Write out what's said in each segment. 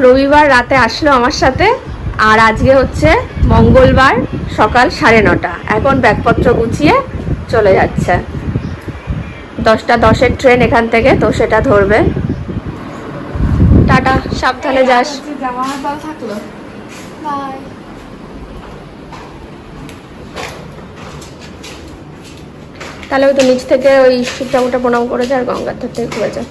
রবিবার রাতে আসলো আমার সাথে আর আজকে হচ্ছে মঙ্গলবার সকাল সাড়ে নটা। এখন ব্যাগপত্র গুছিয়ে চলে যাচ্ছে। দশটা দশের ট্রেন এখান থেকে তো সেটা ধরবে। টাটা সাবধানে যাস। থাকল। বাই। তাহলে ওই তো নিচ থেকে ওই শিবঠাকুরটা প্রণাম করে যায় আর গঙ্গার ধার থেকে ঘুরে যায়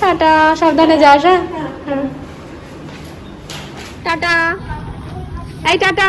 টাটা সাবধানে যাস হ্যাঁ। টাটা এই টাটা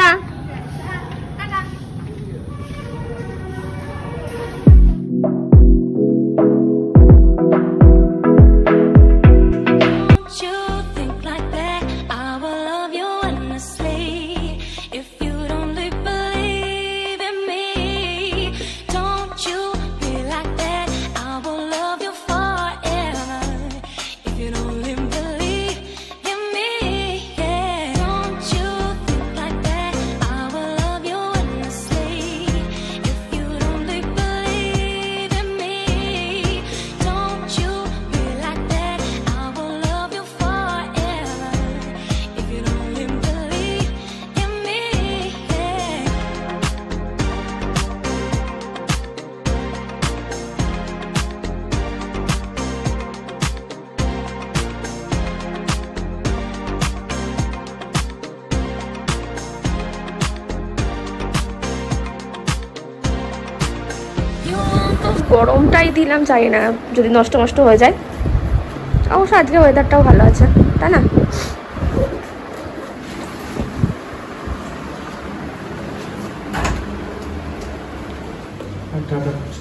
গরমটাই দিলাম, জানি না, যদি নষ্ট নষ্ট হয়ে যায়। অবশ্য আজকে ওয়েদারটাও ভালো আছে, তাই না?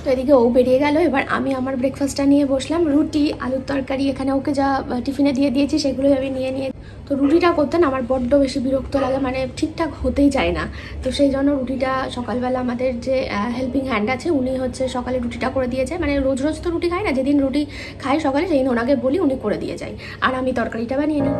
তো এদিকে ও বেরিয়ে গেল, এবার আমি আমার ব্রেকফাস্টটা নিয়ে বসলাম। রুটি, আলুর তরকারি, এখানে ওকে যা টিফিনে দিয়ে দিয়েছি সেগুলোই আমি নিয়ে নিয়ে তো রুটিটা করতে না আমার বড্ড বেশি বিরক্ত লাগে মানে ঠিকঠাক হতেই চায় না। তো সেই জন্য রুটিটা সকালবেলা আমাদের যে হেল্পিং হ্যান্ড আছে, উনি হচ্ছে সকালে রুটিটা করে দিয়েছে মানে রোজ রোজ তো রুটি খাই না, যেদিন রুটি খাই সকালে, সেদিন ওনাকে বলি উনি করে দিয়ে যায়। আর আমি তরকারিটা বানিয়ে নিই।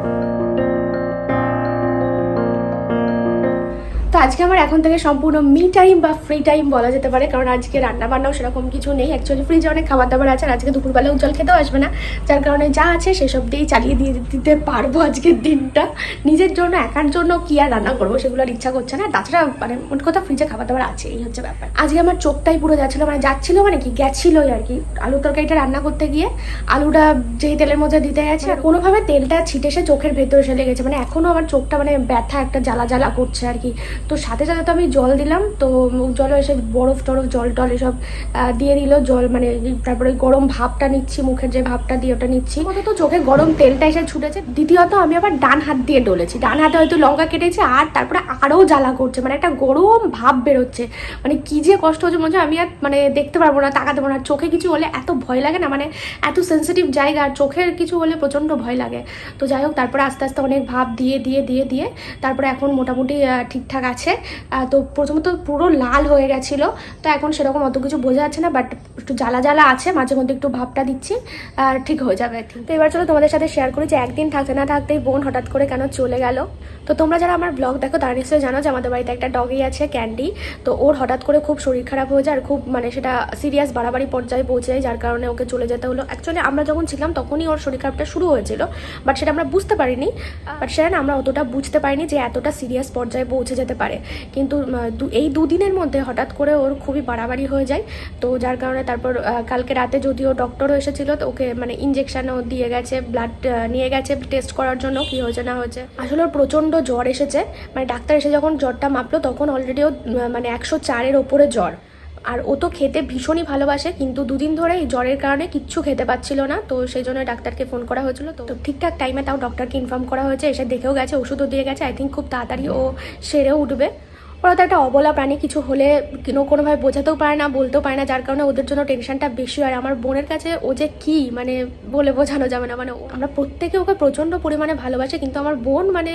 আজকে আমার এখন থেকে সম্পূর্ণ মি টাইম বা ফ্রি টাইম বলা যেতে পারে, কারণ আজকে রান্না বান্নাও সেরকম কিছু নেই। অ্যাকচুয়ালি ফ্রিজে অনেক খাবার দাবার আছে আর আজকে দুপুরবেলা উজ্জ্বল খেতেও আসবে না, যার কারণে যা আছে সেসব দিয়েই চালিয়ে দিয়ে দিতে পারব আজকের দিনটা। নিজের জন্য, একার জন্য কি আর রান্না করব সেগুলো আর ইচ্ছা করছে না। তাছাড়া মানে মোট কথা ফ্রিজে খাবার দাবার আছে, এই হচ্ছে ব্যাপার। আজকে আমার চোখটাই পুরো যাচ্ছিল মানে যাচ্ছিল মানে কি, গেছিলোই আর কি। আলু তরকারিটা রান্না করতে গিয়ে আলুটা যেই তেলের মধ্যে দিতে গেছে, আর কোনোভাবে তেলটা ছিটে এসে চোখের ভেতরে এসে লেগেছে মানে এখনও আমার চোখটা মানে ব্যথা একটা জ্বালা জ্বালা করছে আর কি। তো সাথে সাথে তো আমি জল দিলাম, তো জলে এসে বরফ টরফ, জল টল এসব দিয়ে দিল, জল মানে তারপরে গরম ভাবটা নিচ্ছি, মুখের যে ভাবটা দিয়ে ওটা নিচ্ছি। তো চোখে গরম তেলটা এসে ছুটেছে। দ্বিতীয়ত আমি আবার ডান হাত দিয়ে ডলেছি। ডান হাতে হয়তো লঙ্কা কেটেছে, আর তারপরে আরও জ্বালা করছে। মানে একটা গরম ভাব বেরোচ্ছে। মানে কি যে কষ্ট হচ্ছে মনে আমি আর মানে দেখতে পারব না, তাকাতে পারব না। চোখে কিছু হলে এত ভয় লাগে না মানে এত সেন্সিটিভ জায়গা, আর চোখের কিছু হলে প্রচণ্ড ভয় লাগে। তো যাই হোক, তারপরে আস্তে আস্তে অনেক ভাব দিয়ে দিয়ে দিয়ে দিয়ে, তারপরে এখন মোটামুটি ঠিকঠাক আছে। আহ, তো প্রথমত পুরো লাল হয়ে গেছিল। তো এখন সেরকম অত কিছু বোঝা যাচ্ছে না বাট একটু জ্বালা জ্বালা আছে মাঝে মধ্যে একটু ভাবটা দিচ্ছি আর ঠিক হয়ে যাবে। তো এবার চলো তোমাদের সাথে শেয়ার করি যে একদিন থাকতে না থাকতেই বোন হঠাৎ করে কেন চলে গেল। তো তোমরা যারা আমার ব্লগ দেখো তারা নিশ্চয়ই জানো যে আমাদের বাড়িতে একটা ডগি আছে ক্যান্ডি তো ওর হঠাৎ করে খুব শরীর খারাপ হয়ে যায় আর খুব মানে সেটা সিরিয়াস বাড়াবাড়ি পর্যায়ে পৌঁছে যায় যার কারণে ওকে চলে যেতে হলো। অ্যাকচুয়ালি আমরা যখন ছিলাম তখনই ওর শরীর খারাপটা শুরু হয়েছিল বাট সেটা আমরা বুঝতে পারিনি। বাট সেটা না আমরা অতটা বুঝতে পারিনি যে এতটা সিরিয়াস পর্যায়ে পৌঁছে যেতে পারে। কিন্তু এই দুদিনের মধ্যে হঠাৎ করে ওর খুবই বাড়াবাড়ি হয়ে যায়। তো যার কারণে তারপর কালকে রাতে যদিও ডক্টরও এসেছিল, তো ওকে মানে ইঞ্জেকশানও দিয়ে গেছে ব্লাড নিয়ে গেছে টেস্ট করার জন্য, কি হয়েছে না হয়েছে। আসলে ওর প্রচণ্ড জ্বর এসেছে। মানে ডাক্তার এসে যখন জ্বরটা মাপলো, তখন অলরেডি ও মানে একশো চারের ওপরে জ্বর। আর ও তো খেতে ভীষণই ভালোবাসে, কিন্তু দুদিন ধরে এই জ্বরের কারণে কিচ্ছু খেতে পাচ্ছিল না। তো সেই জন্য ডাক্তারকে ফোন করা হয়েছিল। তো ঠিকঠাক টাইমে তাও ডক্টরকে ইনফর্ম করা হয়েছে, এসে দেখেও গেছে, ওষুধও দিয়ে গেছে। আই থিঙ্ক খুব তাড়াতাড়ি ও সেরেও উঠবে। ওরা তো একটা অবলা প্রাণী কিছু হলে কোনো কোনোভাবে বোঝাতেও পারে না বলতেও পারে না যার কারণে ওদের জন্য টেনশনটা বেশি হয় আমার বোনের কাছে ও যে কি মানে বলে বোঝানো যাবে না মানে আমরা প্রত্যেকে ওকে প্রচণ্ড পরিমাণে ভালোবাসে কিন্তু আমার বোন মানে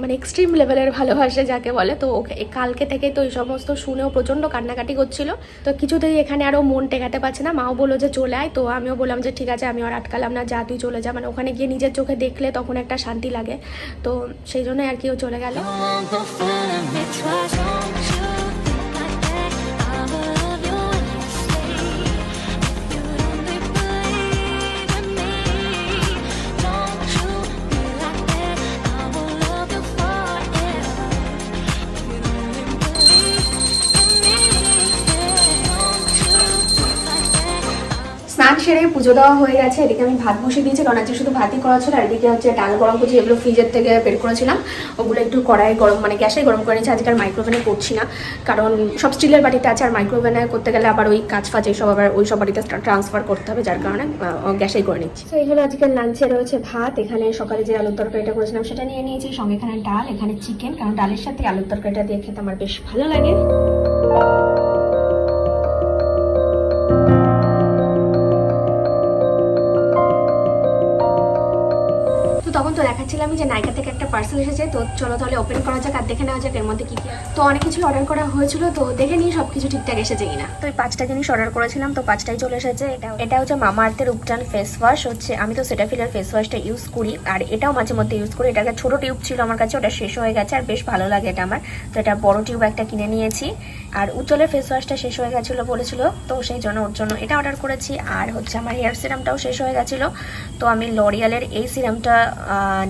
মানে এক্সট্রিম লেভেলের ভালোবাসে যাকে বলে তো ওকে কালকে থেকে তো এই সমস্ত শুনেও প্রচণ্ড কান্নাকাটি করছিল তো কিছুতেই এখানে আরও মন টেকাতে পারছে না মাও বলল যে চলে আয় তো আমিও বললাম যে ঠিক আছে আমি আর আটকালাম না যা তুই চলে যা মানে ওখানে গিয়ে নিজের চোখে দেখলে তখন একটা শান্তি লাগে তো সেই জন্য আর কি ও চলে গেল don't you সেরে পুজো দেওয়া হয়ে গেছে। এদিকে আমি ভাত বসিয়ে দিয়েছি, কারণ আজকে শুধু ভাতই করা ছিল, আর এদিকে হচ্ছে ডাল গরম করছি এগুলো ফ্রিজের থেকে বের করেছিলাম। ওগুলো একটু কড়াই গরম মানে গ্যাসে গরম করে নিয়েছি। আজকে আর মাইক্রোওভেনে করছি না, কারণ সব স্টিলের বাটিতে আছে, আর মাইক্রোওভেনে করতে গেলে আবার ওই কাজ ফাজ এইসব আবার ওই সব বাড়িতে ট্রান্সফার করতে হবে, যার কারণে গ্যাসেই করে নিচ্ছি। তো এই হলো আজকের লাঞ্চে রয়েছে ভাত। এখানে সকালে যে আলুর তরকারিটা করেছিলাম সেটা নিয়ে নিয়েছি, সঙ্গে এখানে ডাল, এখানে চিকেন কারণ ডালের সাথে আলুর তরকারিটা দিয়ে খেতে আমার বেশ ভালো লাগে। তখন তো দেখাচ্ছিলাম যে নাইকা থেকে একটা পার্সেল এসেছে তো চলো তাহলে ওপেন করা যাক আর দেখে নেওয়া যাক এর মধ্যে কি কি। তো অনেক কিছু অর্ডার করা হয়েছিল তো দেখে নিই সব কিছু ঠিকঠাক এসেছে কিনা। তো এই পাঁচটা জিনিস অর্ডার করেছিলাম তো পাঁচটাই চলে এসেছে। এটা এটা হচ্ছে মামা আর্থের উপটান ফেস ওয়াশ হচ্ছে আমি তো সেটাফিলের ফেস ওয়াশটা ইউজ করি আর এটাও মাঝে মধ্যে ইউজ করি। এটা একটা ছোট টিউব ছিল আমার কাছে ওটা শেষ হয়ে গেছে আর বেশ ভালো লাগে এটা আমার। তো এটা বড় টিউব একটা কিনে নিয়েছি। আর উজ্জ্বলের ফেস ওয়াশটা শেষ হয়ে গেছিল বলেছিল তো সেই জন্য ওর জন্য এটা অর্ডার করেছি। আর হচ্ছে আমার হেয়ার সিরামটাও শেষ হয়ে গেছিল তো আমি লরিয়ালের এই সিরামটা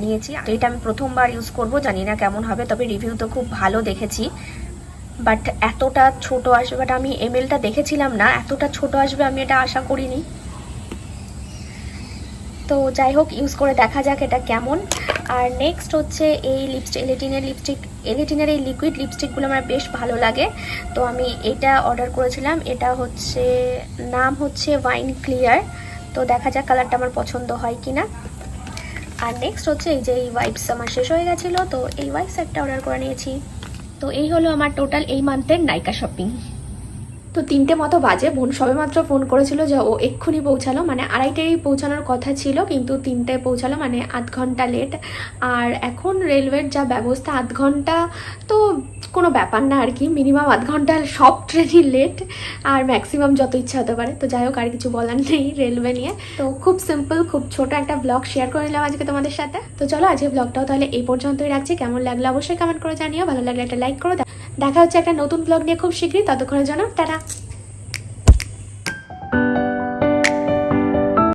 নিয়েছি। এটা আমি প্রথমবার ইউজ করব, জানি না কেমন হবে, তবে রিভিউ তো খুব ভালো দেখেছি। বাট এতটা ছোট আসবে বাট আমি এমএলটা দেখেছিলাম না, এতটা ছোট আসবে আমি এটা আশা করিনি। তো যাই হোক ইউজ করে দেখা যাক এটা কেমন। আর নেক্সট হচ্ছে এই লিপস্টিক এলিটিনের লিপস্টিক এলিটিনের এই লিকুইড লিপস্টিকগুলো আমার বেশ ভালো লাগে। তো আমি এটা অর্ডার করেছিলাম, এটা হচ্ছে, নাম হচ্ছে ওয়াইন ক্লিয়ার তো দেখা যাক কালারটা আমার পছন্দ হয় কি না আর নেক্সট হচ্ছে এই যে এই ওয়াইপস আমার শেষ হয়ে গেছিল, তো এই ওয়াইপস একটা অর্ডার করে নিয়েছি। তো এই হলো আমার টোটাল এই মান্থের নাইকা শপিং তো তিনটে মতো বাজে, বোন সবেমাত্র ফোন করেছিল যে ও এক্ষুনি পৌঁছালো মানে আড়াইটায় পৌঁছানোর কথা ছিল, কিন্তু তিনটে পৌঁছালো মানে আধ ঘণ্টা লেট আর এখন রেলওয়ের যা ব্যবস্থা, আধ ঘণ্টা তো কোনো ব্যাপার না আর কি। মিনিমাম আধ ঘণ্টা সব ট্রেনই লেট আর ম্যাক্সিমাম যত ইচ্ছা হতে পারে। তো যাই হোক, আর কিছু বলার নেই রেলওয়ে নিয়ে। তো খুব সিম্পল খুব ছোট একটা ব্লগ শেয়ার করে নিলাম আজকে তোমাদের সাথে। তো চলো আজকে ব্লগটাও তাহলে এই পর্যন্তই রাখছি। কেমন লাগল অবশ্যই কমেন্ট করে জানিও। ভালো লাগলে একটা লাইক করো দেখা হচ্ছে একটা নতুন ব্লগ নিয়ে খুব শীঘ্রই। ততক্ষণের জন্য টাটা।